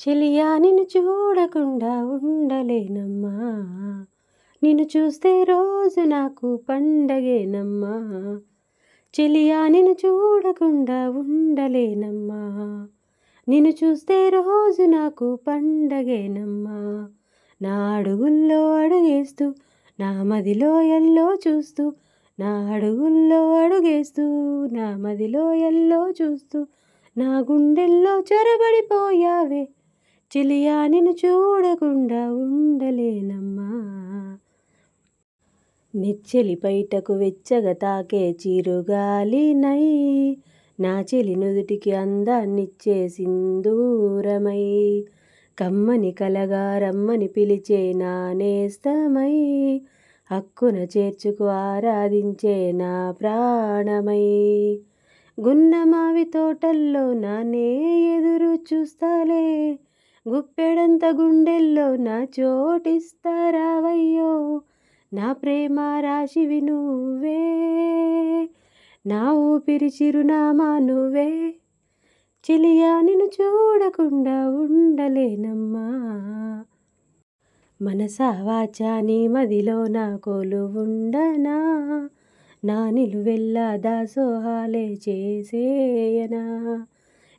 చెలియా నిన్ను చూడకుండా ఉండలేనమ్మా. నిన్ను చూస్తే రోజు నాకు పండగేనమ్మా. చెలియా నిన్ను చూడకుండా ఉండలేనమ్మా. నిన్ను చూస్తే రోజు నాకు పండగేనమ్మా. నా అడుగుల్లో అడుగేస్తూ నా మదిలో ఎల్లో చూస్తూ నా అడుగుల్లో అడుగేస్తూ నా మదిలో ఎల్లో చూస్తూ నా గుండెల్లో చొరబడిపోయావే. చెలియా నిన్ను చూడకుండా ఉండలేనమ్మా. నెచ్చెలి బయటకు వెచ్చగా తాకే చిరుగాలినై నా చెలి నుదుటికి అందాన్నిచ్చే సింధూరమై కమ్మని కలగా రమ్మని పిలిచే నా నేస్తమై హక్కున చేర్చుకు ఆరాధించే నా ప్రాణమై. గున్నమావి తోటల్లో నానే ఎదురు చూస్తాలే గుప్పెడంత గుండెల్లో నా చోటిస్తారావయ్యో నా ప్రేమ రాశివి నువ్వే నా ఊపిరి చిరునామా నువ్వే. చెలియా నిన్ను చూడకుండా ఉండలేనమ్మా. మనసా వాచా నీ మదిలో నా కోలు ఉండనా? నా నిలువెల్లా దాసోహాలే చేసేయనా?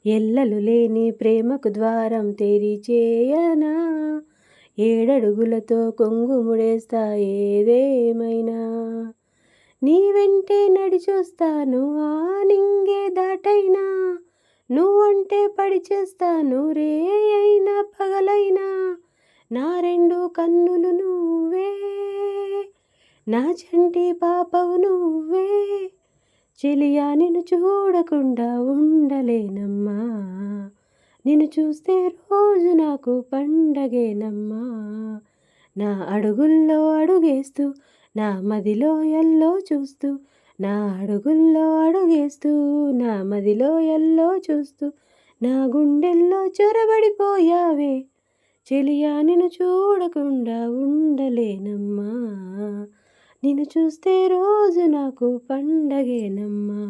ఎల్లలు లేని ప్రేమకు ద్వారం తెరిచేయనా? ఏడడుగులతో కొంగుముడేస్తా ఏదేమైనా? నీ వెంటే నడిచొస్తాను ఆ నింగే దాటైనా. నువ్వంటే పడిచేస్తాను రే అయినా పగలైనా. నా రెండు కన్నులు నువ్వే నా చంటి పాపవు నువ్వే. చెలియా నిన్ను చూడకుండా ఉండలేనమ్మా. నిన్ను చూస్తే రోజు నాకు పండగేనమ్మా. నా అడుగుల్లో అడుగేస్తూ నా మదిలో ఎల్లో చూస్తూ నా అడుగుల్లో అడుగేస్తూ నా మదిలో ఎల్లో చూస్తూ నా గుండెల్లో చొరబడిపోయావే. చెలియా నిన్ను చూడకుండా ఉండలేనమ్మా. నిన్ను చూస్తే రోజు నాకు పండగేనమ్మా.